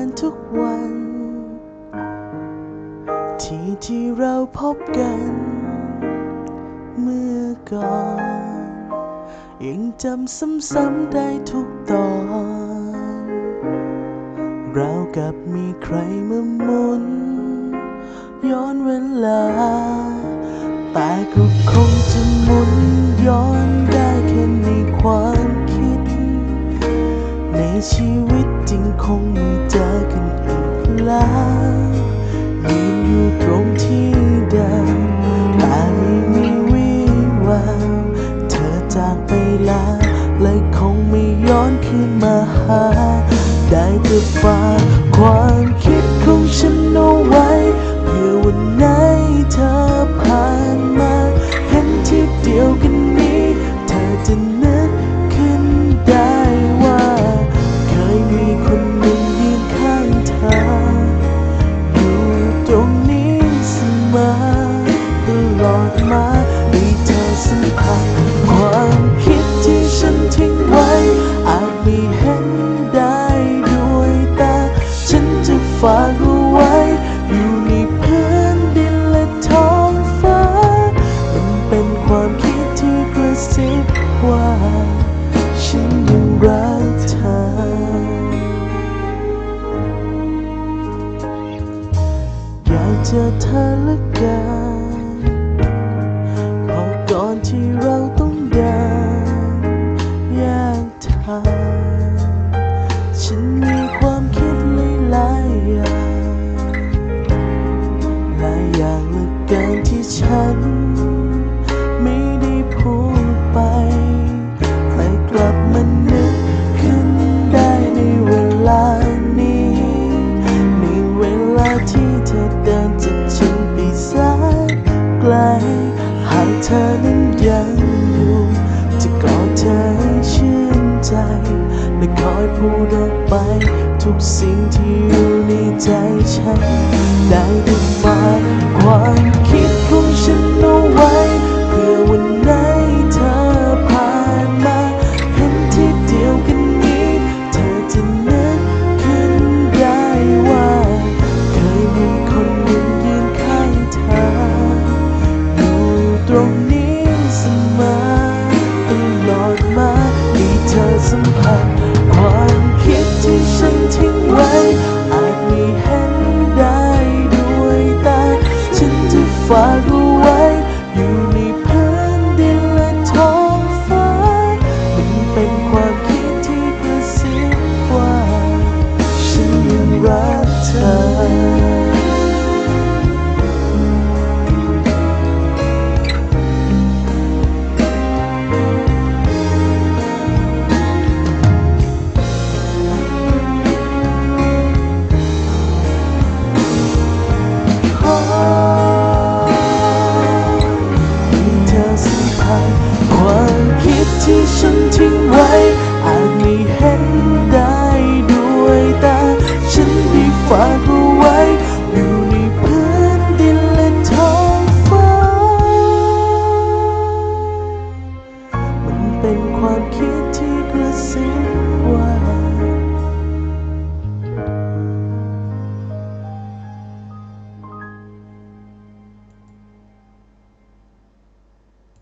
านทุกวัน ที่ที่เราพบกัน เมื่อก่อน ยังจำซ้ำๆได้ทุกตอน เรากับมีใครมาหมุน ย้อนเวลา แต่ก็คงจะหมุนย้อน ชีวิตจริงคงไม่เจอกันอีกแล้วยืนอยู่ตรงที่เดิมตาไม่มีวี่แววเธอจากไปแล้วและคงไม่ย้อนคืนมาหา ได้แต่ฝัน สัมผัสความคิดที่ฉันทิ้งไว้ อาจไม่เห็นได้ด้วยตา ฉันจะฝากเอาไว้ อยู่ในพื้นดินและท้องฟ้า มันเป็นความคิดที่กระซิบว่า ฉันยังรักเธออยากเจอเธอเหลือเกิน ก่อนที่เราต้องเดินแยกทางฉันมีความคิดหลายๆอย่างหลายอย่างเหลือเกินที่ฉัน ไม่ได้พูดไปแต่กลับมานึกขึ้นได้ในเวลานี้ ในเวลาที่เธอเดินจากฉันไปแสนไกล เธอนั้นยังอยู่ จะกอดเธอให้ชื่นใจ และคอยพูดออกไป ทุกสิ่งที่อยู่ในใจฉัน ได้แต่ฝากความคิดของฉันน้